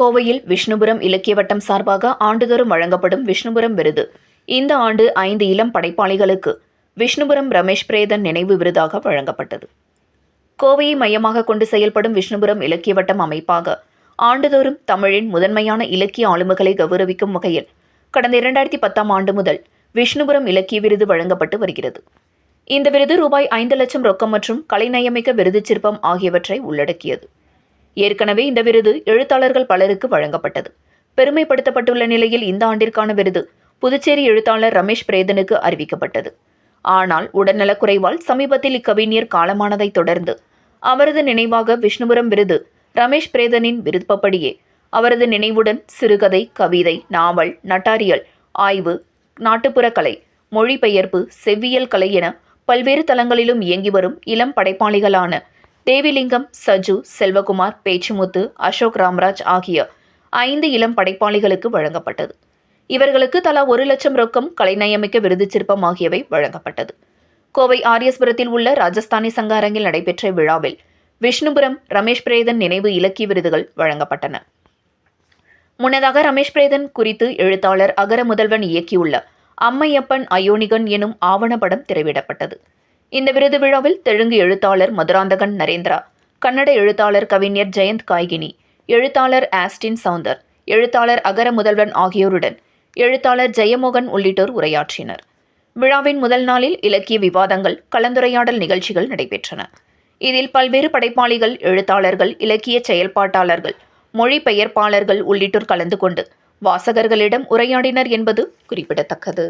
கோவையில் விஷ்ணுபுரம் இலக்கிய வட்டம் சார்பாக ஆண்டுதோறும் வழங்கப்படும் விஷ்ணுபுரம் விருது. இந்த ஆண்டு ஐந்து இளம் படைப்பாளிகளுக்கு விஷ்ணுபுரம் ரமேஷ் பிரேதன் நினைவு விருதாக வழங்கப்பட்டது. கோவையை மையமாக கொண்டு செயல்படும் விஷ்ணுபுரம் இலக்கிய வட்டம் அமைப்பாக ஆண்டுதோறும் தமிழின் முதன்மையான இலக்கிய ஆளுமைகளை கௌரவிக்கும் வகையில் கடந்த இரண்டாயிரத்தி பத்தாம் ஆண்டு முதல் விஷ்ணுபுரம் இலக்கிய விருது வழங்கப்பட்டு வருகிறது. இந்த விருது ரூபாய் ஐந்து லட்சம் ரொக்கம் மற்றும் கலைநயமிக்க விருது சிற்பம் ஆகியவற்றை உள்ளடக்கியது. ஏற்கனவே இந்த விருது எழுத்தாளர்கள் பலருக்கு வழங்கப்பட்டது. பெருமைப்படுத்தப்பட்டுள்ள நிலையில் இந்த ஆண்டிற்கான விருது புதுச்சேரி எழுத்தாளர் ரமேஷ் பிரேதனுக்கு அறிவிக்கப்பட்டது. ஆனால் உடல்நலக்குறைவால் சமீபத்தில் இக்கவிஞர் காலமானதைத் தொடர்ந்து அவரது நினைவாக விஷ்ணுபுரம் விருது ரமேஷ் பிரேதனின் விருப்பப்படியே அவரது நினைவுடன் சிறுகதை கவிதை நாவல் நட்டாரியல் ஆய்வு நாட்டுப்புற கலை மொழிபெயர்ப்பு செவ்வியல் கலை என பல்வேறு தளங்களிலும் இயங்கி வரும் இளம் படைப்பாளிகளான தேவிலிங்கம் சஜு செல்வகுமார் பேச்சுமுத்து அசோக் ராம்ராஜ் ஆகிய ஐந்து இளம் படைப்பாளிகளுக்கு வழங்கப்பட்டது. இவர்களுக்கு தலா ஒரு லட்சம் ரொக்கம் கலைநயமிக்க விருது சிற்பம் ஆகியவை வழங்கப்பட்டது. கோவை ஆரியஸ்புரத்தில் உள்ள ராஜஸ்தானி சங்க அரங்கில் நடைபெற்ற விழாவில் விஷ்ணுபுரம் ரமேஷ் பிரேதன் நினைவு இலக்கிய விருதுகள் வழங்கப்பட்டன. முன்னதாக ரமேஷ் பிரேதன் குறித்து எழுத்தாளர் அகர முதல்வன் இயக்கியுள்ள அம்மையப்பன் அயோனிகன் எனும் ஆவணப்படம் திரையிடப்பட்டது. இந்த விருது விழாவில் தெலுங்கு எழுத்தாளர் மதுராந்தகன் நரேந்திரா கன்னட எழுத்தாளர் கவிஞர் ஜெயந்த் காய்கினி எழுத்தாளர் ஆஸ்டின் சவுந்தர் எழுத்தாளர் அகர முதல்வன் ஆகியோருடன் எழுத்தாளர் ஜெயமோகன் உள்ளிட்டோர் உரையாற்றினர். விழாவின் முதல் நாளில் இலக்கிய விவாதங்கள் கலந்துரையாடல் நிகழ்ச்சிகள் நடைபெற்றன. இதில் பல்வேறு படைப்பாளிகள் எழுத்தாளர்கள் இலக்கிய செயல்பாட்டாளர்கள் மொழிபெயர்ப்பாளர்கள் உள்ளிட்டோர் கலந்து கொண்டு வாசகர்களிடம் உரையாடினர் என்பது குறிப்பிடத்தக்கது.